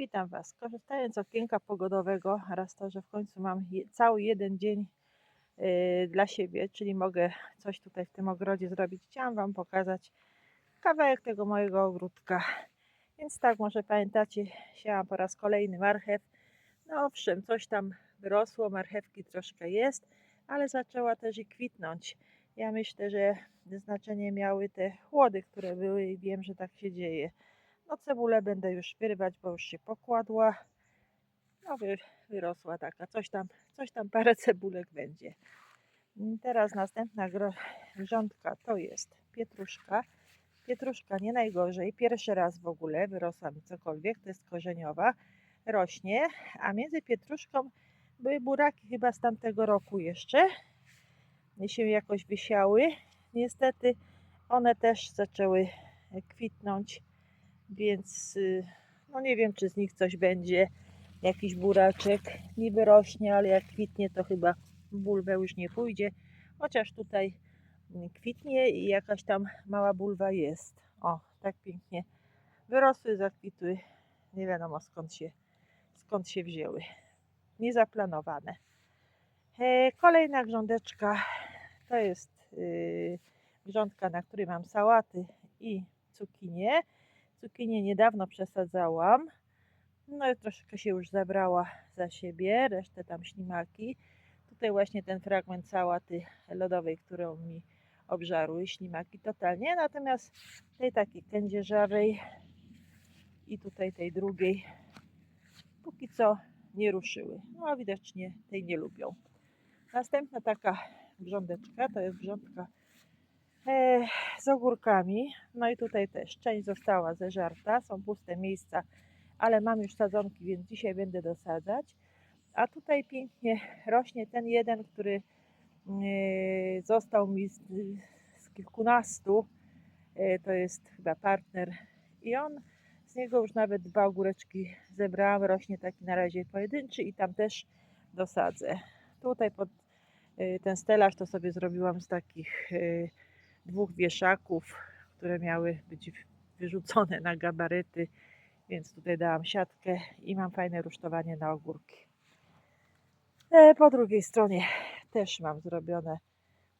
Witam Was. Korzystając z okienka pogodowego, raz to, że w końcu mam je, cały jeden dzień yy, dla siebie, czyli mogę coś tutaj w tym ogrodzie zrobić, chciałam Wam pokazać kawałek tego mojego ogródka. Więc tak, może pamiętacie, siałam po raz kolejny marchew. No owszem, coś tam wyrosło, marchewki troszkę jest, ale zaczęła też i kwitnąć. Ja myślę, że znaczenie miały te chłody, które były i wiem, że tak się dzieje. No cebulę będę już wyrywać, bo już się pokładła. No wy, wyrosła taka, coś tam, coś tam parę cebulek będzie. Mm, Teraz następna grządka to jest pietruszka. Pietruszka nie najgorzej, pierwszy raz w ogóle wyrosła mi cokolwiek, to jest korzeniowa, rośnie, a między pietruszką były buraki chyba z tamtego roku jeszcze, się jakoś wysiały. Niestety one też zaczęły kwitnąć więc y, no nie wiem, czy z nich coś będzie. Jakiś buraczek niby rośnie, ale jak kwitnie, to chyba bulwę już nie pójdzie. Chociaż tutaj mm, kwitnie i jakaś tam mała bulwa jest. O, tak pięknie wyrosły, zakwitły. Nie wiadomo skąd się, skąd się wzięły. Niezaplanowane. E, kolejna grządeczka to jest y, grządka, na której mam sałaty i cukinię. Cukinię niedawno przesadzałam. No i troszkę się już zabrała za siebie, resztę tam ślimaki. Tutaj właśnie ten fragment sałaty lodowej, którą mi obżarły ślimaki totalnie. Natomiast tej takiej kędzierzawej i tutaj tej drugiej póki co nie ruszyły. No widocznie tej nie lubią. Następna taka grządeczka to jest grządka e, z ogórkami. No i tutaj też część została zeżarta, są puste miejsca, ale mam już sadzonki, więc dzisiaj będę dosadzać. A tutaj pięknie rośnie ten jeden, który e, został mi z, z kilkunastu. E, to jest chyba partner i on z niego już nawet dwa ogóreczki zebrałam. Rośnie taki na razie pojedynczy i tam też dosadzę. Tutaj pod e, ten stelaż to sobie zrobiłam z takich dwóch wieszaków, które miały być wyrzucone na gabaryty, więc tutaj dałam siatkę i mam fajne rusztowanie na ogórki. E, Po drugiej stronie też mam zrobione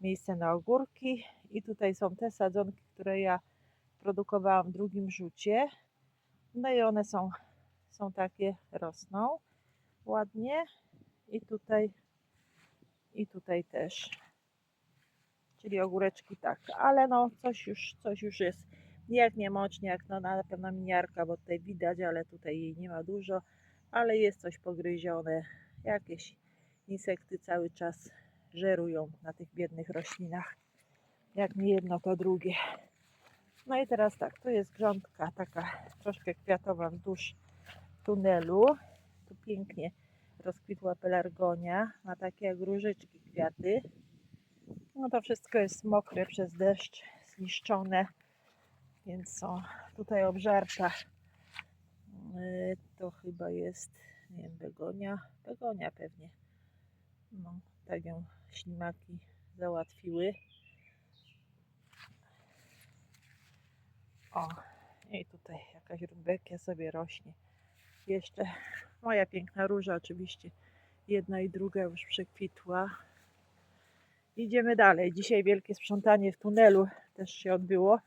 miejsce na ogórki i tutaj są te sadzonki, które ja produkowałam w drugim rzucie. No i one są, są takie, rosną ładnie i tutaj i tutaj też czyli ogóreczki tak, ale no coś już, coś już jest. Jak nie moczniak, no na pewno miniarka, bo tutaj widać, ale tutaj jej nie ma dużo, ale jest coś pogryzione, jakieś insekty cały czas żerują na tych biednych roślinach. Jak nie jedno, to drugie. No i teraz tak, tu jest grządka taka troszkę kwiatowa wzdłuż tunelu. Tu pięknie rozkwitła pelargonia, ma takie jak różyczki kwiaty. No to wszystko jest mokre przez deszcz, zniszczone, więc są tutaj obżarta. Yy, To chyba jest, nie wiem, begonia, begonia pewnie. No, tak ją ślimaki załatwiły. O, i tutaj jakaś rubekia sobie rośnie. Jeszcze moja piękna róża oczywiście. Jedna i druga już przekwitła. Idziemy dalej. Dzisiaj wielkie sprzątanie w tunelu też się odbyło.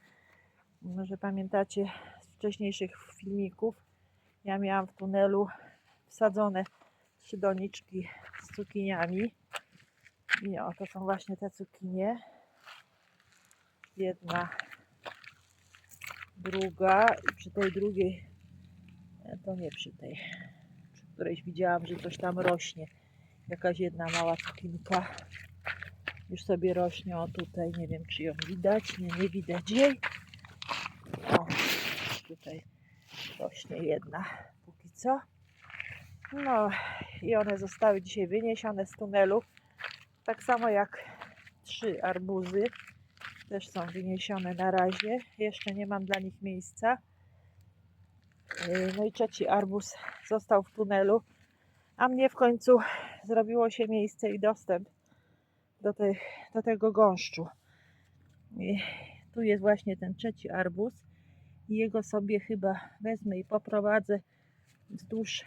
Może pamiętacie z wcześniejszych filmików. Ja miałam w tunelu wsadzone trzy doniczki z cukiniami. I o, to są właśnie te cukinie. Jedna, druga i przy tej drugiej, e, to nie przy tej, przy którejś widziałam, że coś tam rośnie. Jakaś jedna mała cukinka już sobie rośnie o tutaj, nie wiem czy ją widać, nie, nie widać jej. O, tutaj rośnie jedna póki co. No i one zostały dzisiaj wyniesione z tunelu, tak samo jak trzy arbuzy też są wyniesione na razie, jeszcze nie mam dla nich miejsca. Yy, No i trzeci arbuz został w tunelu, a mnie w końcu zrobiło się miejsce i dostęp do, tej, do tego gąszczu. I tu jest właśnie ten trzeci arbuz i jego sobie chyba wezmę i poprowadzę wzdłuż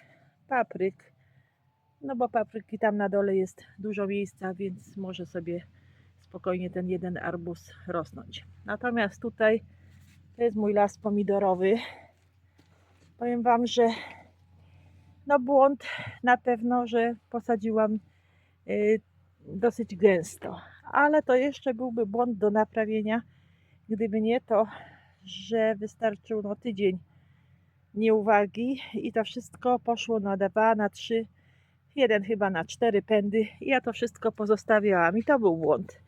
papryk. No bo papryki tam na dole jest dużo miejsca, więc może sobie spokojnie ten jeden arbuz rosnąć. Natomiast tutaj to jest mój las pomidorowy. Powiem Wam, że no błąd na pewno, że posadziłam y, dosyć gęsto, ale to jeszcze byłby błąd do naprawienia, gdyby nie to, że wystarczył no, tydzień nieuwagi i to wszystko poszło na dwa, na trzy, jeden chyba na cztery pędy ja to wszystko pozostawiałam i to był błąd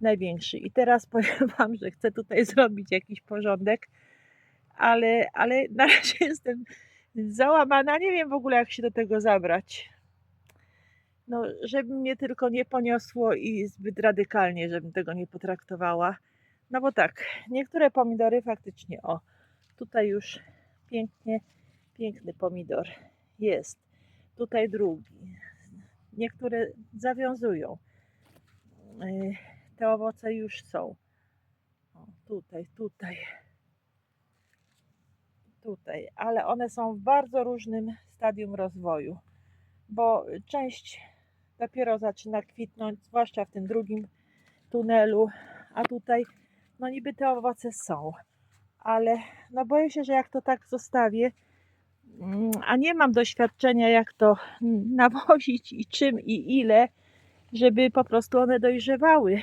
największy. I teraz powiem Wam, że chcę tutaj zrobić jakiś porządek, ale, ale na razie jestem załamana, nie wiem w ogóle jak się do tego zabrać. No, żeby mnie tylko nie poniosło i zbyt radykalnie, żebym tego nie potraktowała. No bo tak, niektóre pomidory faktycznie, o, tutaj już pięknie, piękny pomidor jest. Tutaj drugi. Niektóre zawiązują. Yy, Te owoce już są. O, tutaj, tutaj. Tutaj, ale one są w bardzo różnym stadium rozwoju, bo część dopiero zaczyna kwitnąć, zwłaszcza w tym drugim tunelu, a tutaj no niby te owoce są, ale no boję się, że jak to tak zostawię, mm, a nie mam doświadczenia jak to nawozić i czym i ile, żeby po prostu one dojrzewały.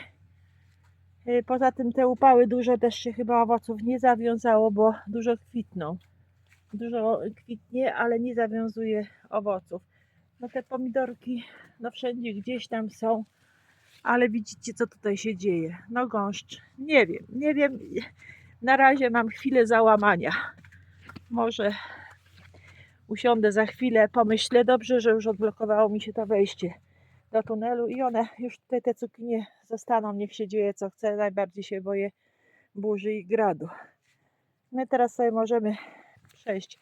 Y, Poza tym te upały duże też się chyba owoców nie zawiązało, bo dużo kwitną. Dużo kwitnie, ale nie zawiązuje owoców. No te pomidorki, no wszędzie gdzieś tam są, ale widzicie co tutaj się dzieje. No gąszcz, nie wiem, nie wiem. Na razie mam chwilę załamania. Może usiądę za chwilę, pomyślę dobrze, że już odblokowało mi się to wejście do tunelu i one już tutaj te cukinie zostaną, niech się dzieje co chce. Najbardziej się boję burzy i gradu. My teraz sobie możemy przejść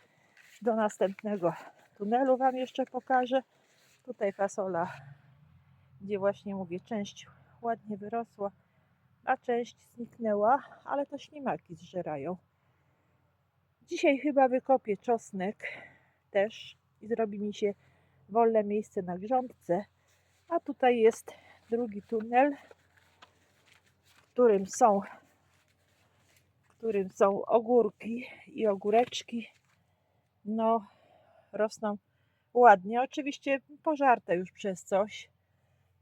do następnego tunelu. Wam jeszcze pokażę. Tutaj fasola, gdzie właśnie mówię, część ładnie wyrosła, a część zniknęła, ale to ślimaki zżerają. Dzisiaj chyba wykopię czosnek też i zrobi mi się wolne miejsce na grządce. A tutaj jest drugi tunel, w którym są, w którym są ogórki i ogóreczki. No, rosną ładnie. Oczywiście pożarte już przez coś.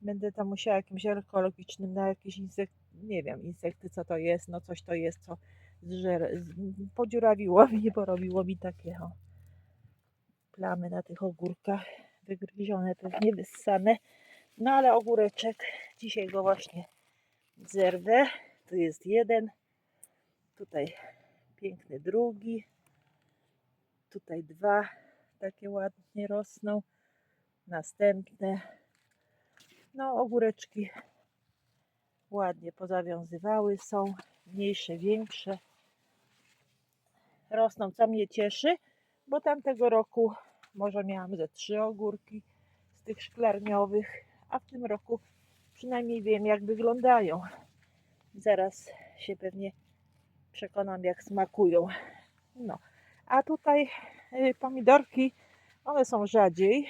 Będę tam musiała jakimś ekologicznym na jakieś insekt, nie wiem, insekty co to jest, no coś to jest, co zżer, podziurawiło mi, porobiło mi takie o, plamy na tych ogórkach, wygryzione, pewnie wyssane. No ale ogóreczek, dzisiaj go właśnie zerwę. Tu jest jeden, tutaj piękny drugi, tutaj dwa takie ładnie rosną, następne. No ogóreczki ładnie pozawiązywały są, mniejsze, większe. Rosną, co mnie cieszy, bo tamtego roku może miałam ze trzy ogórki z tych szklarniowych, a w tym roku przynajmniej wiem jak wyglądają. Zaraz się pewnie przekonam jak smakują. No, a tutaj pomidorki, one są rzadziej.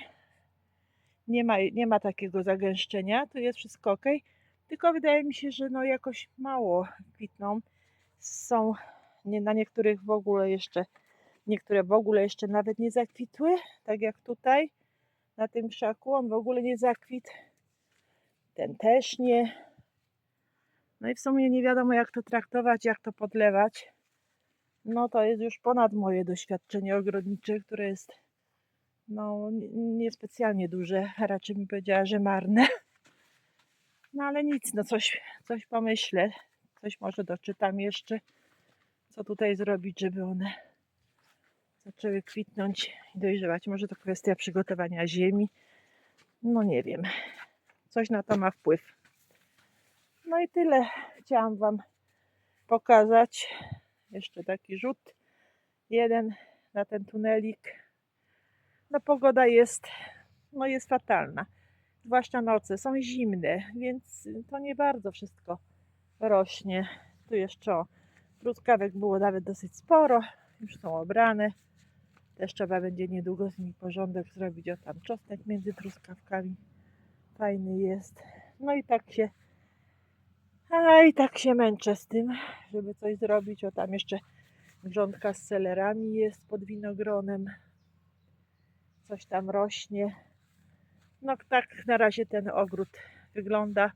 Nie ma, nie ma takiego zagęszczenia, tu jest wszystko ok. Tylko wydaje mi się, że no jakoś mało kwitną. Są nie, na niektórych w ogóle jeszcze, niektóre w ogóle jeszcze nawet nie zakwitły, tak jak tutaj na tym krzaku, on w ogóle nie zakwitł. Ten też nie. No i w sumie nie wiadomo jak to traktować, jak to podlewać. No to jest już ponad moje doświadczenie ogrodnicze, które jest no niespecjalnie duże, raczej mi powiedziała, że marne. No ale nic, no coś, coś pomyślę, coś może doczytam jeszcze, co tutaj zrobić, żeby one zaczęły kwitnąć i dojrzewać. Może to kwestia przygotowania ziemi. No nie wiem. Coś na to ma wpływ. No i tyle chciałam Wam pokazać. Jeszcze taki rzut. Jeden na ten tunelik. No pogoda jest, no jest fatalna. Zwłaszcza noce są zimne, więc to nie bardzo wszystko rośnie. Tu jeszcze truskawek było nawet dosyć sporo. Już są obrane Też trzeba będzie niedługo z nimi porządek zrobić. O tam czosnek między truskawkami. Fajny jest. No i tak się. A i tak się męczę z tym, żeby coś zrobić. O tam jeszcze grządka z selerami jest pod winogronem. Coś tam rośnie. No tak na razie ten ogród wygląda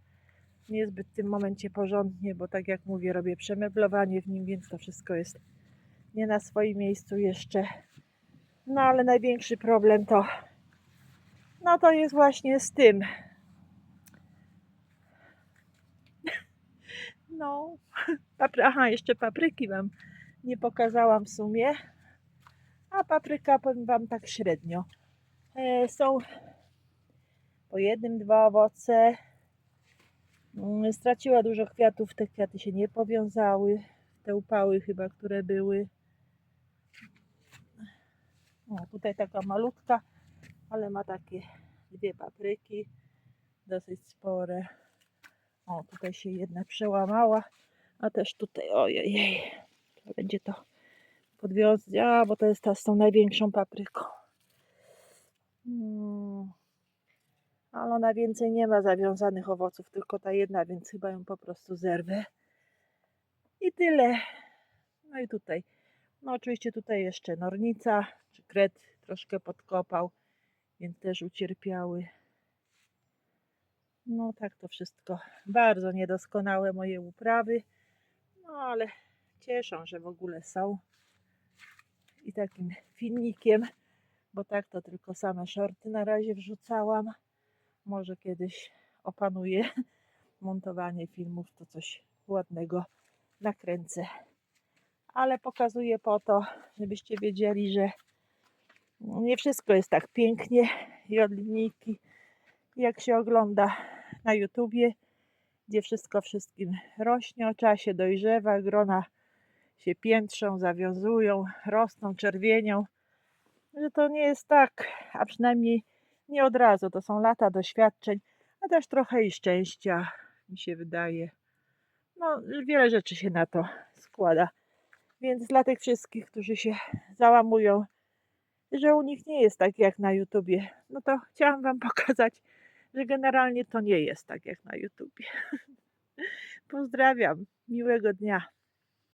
niezbyt w tym momencie porządnie, bo tak jak mówię, robię przemeblowanie w nim, więc to wszystko jest nie na swoim miejscu jeszcze. No ale największy problem to no to jest właśnie z tym. No, papry, aha, jeszcze papryki Wam nie pokazałam w sumie. A papryka powiem Wam tak średnio. E, są po jednym, dwa owoce. Mm, Straciła dużo kwiatów, te kwiaty się nie powiązały. Te upały chyba, które były. O, tutaj taka malutka, ale ma takie dwie papryki, dosyć spore. O, tutaj się jedna przełamała, a też tutaj, ojej, trzeba będzie to podwiązać, a bo to jest ta z tą największą papryką. Mm. Ale ona więcej nie ma zawiązanych owoców, tylko ta jedna, więc chyba ją po prostu zerwę. I tyle. No i tutaj. No oczywiście tutaj jeszcze nornica, czy kret troszkę podkopał, więc też ucierpiały. No tak to wszystko. Bardzo niedoskonałe moje uprawy. No ale cieszą, że w ogóle są. I takim filmikiem, bo tak to tylko same shorty na razie wrzucałam. Może kiedyś opanuję montowanie filmów, to coś ładnego nakręcę. Ale pokazuję po to, żebyście wiedzieli, że nie wszystko jest tak pięknie i od linijki, jak się ogląda na YouTubie, gdzie wszystko wszystkim rośnie, o czasie dojrzewa, grona się piętrzą, zawiązują, rosną, czerwienią, że to nie jest tak, a przynajmniej nie od razu. To są lata doświadczeń, a też trochę i szczęścia, mi się wydaje. No, wiele rzeczy się na to składa. Więc dla tych wszystkich, którzy się załamują, że u nich nie jest tak jak na YouTubie, no to chciałam Wam pokazać, że generalnie to nie jest tak jak na YouTubie. Pozdrawiam, miłego dnia.